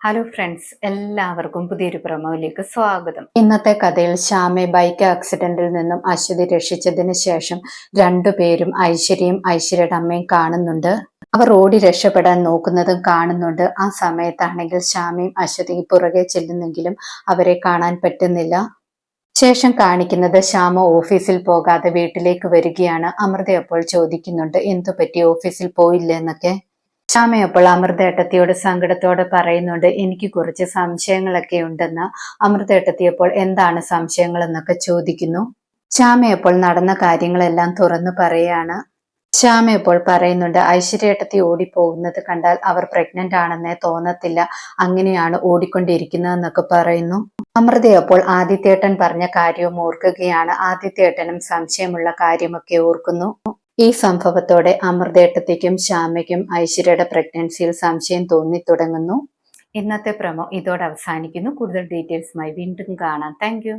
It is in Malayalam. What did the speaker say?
ഹലോ ഫ്രണ്ട്സ് എല്ലാവർക്കും പുതിയൊരു പ്രമോയിലേക്ക് സ്വാഗതം. ഇന്നത്തെ കഥയിൽ ശ്യാമെ ബൈക്ക് ആക്സിഡന്റിൽ നിന്നും അശ്വതി രക്ഷിച്ചതിന് ശേഷം രണ്ടുപേരും ഐശ്വര്യയും ഐശ്വര്യയുടെ അമ്മയും കാണുന്നുണ്ട്. അവർ ഓടി രക്ഷപ്പെടാൻ നോക്കുന്നതും കാണുന്നുണ്ട്. ആ സമയത്താണെങ്കിൽ ശ്യാമയും അശ്വതിയും പുറകെ ചെല്ലുന്നെങ്കിലും അവരെ കാണാൻ പറ്റുന്നില്ല. ശേഷം കാണിക്കുന്നത് ശ്യാമ ഓഫീസിൽ പോകാതെ വീട്ടിലേക്ക് വരികയാണ്. അമൃത അപ്പോൾ ചോദിക്കുന്നുണ്ട് എന്തു പറ്റി ഓഫീസിൽ പോയില്ല എന്നൊക്കെ ശ്യാമ അപ്പോൾ അമൃതേട്ടത്തിയോട് സങ്കടത്തോടെ പറയുന്നുണ്ട് എനിക്ക് കുറച്ച് സംശയങ്ങളൊക്കെ ഉണ്ടെന്ന്. അമൃതേട്ടത്തിയപ്പോൾ എന്താണ് സംശയങ്ങൾ എന്നൊക്കെ ചോദിക്കുന്നു. ചാമയപ്പോൾ നടന്ന കാര്യങ്ങളെല്ലാം തുറന്നു പറയാണ്. ശ്യാമ പറയുന്നുണ്ട് ഐശ്വര്യേട്ടത്തി ഓടിപ്പോകുന്നത് കണ്ടാൽ അവർ പ്രഗ്നന്റ് ആണെന്നേ തോന്നത്തില്ല. അങ്ങനെയാണ് ഓടിക്കൊണ്ടിരിക്കുന്നതെന്നൊക്കെ പറയുന്നു. അമൃതയപ്പോൾ ആദിത്യേട്ടൻ പറഞ്ഞ കാര്യവും ഓർക്കുകയാണ്. ആദിത്യേട്ടനും സംശയമുള്ള കാര്യമൊക്കെ ഓർക്കുന്നു. ഈ സംഭവത്തോടെ അമൃതേട്ടത്തേക്കും ശ്യാമയ്ക്കും ഐശ്വര്യയുടെ പ്രഗ്നൻസിയിൽ സംശയം തോന്നി തുടങ്ങുന്നു. ഇന്നത്തെ പ്രമോ ഇതോടെ അവസാനിക്കുന്നു. കൂടുതൽ ഡീറ്റെയിൽസുമായി വീണ്ടും കാണാം. താങ്ക്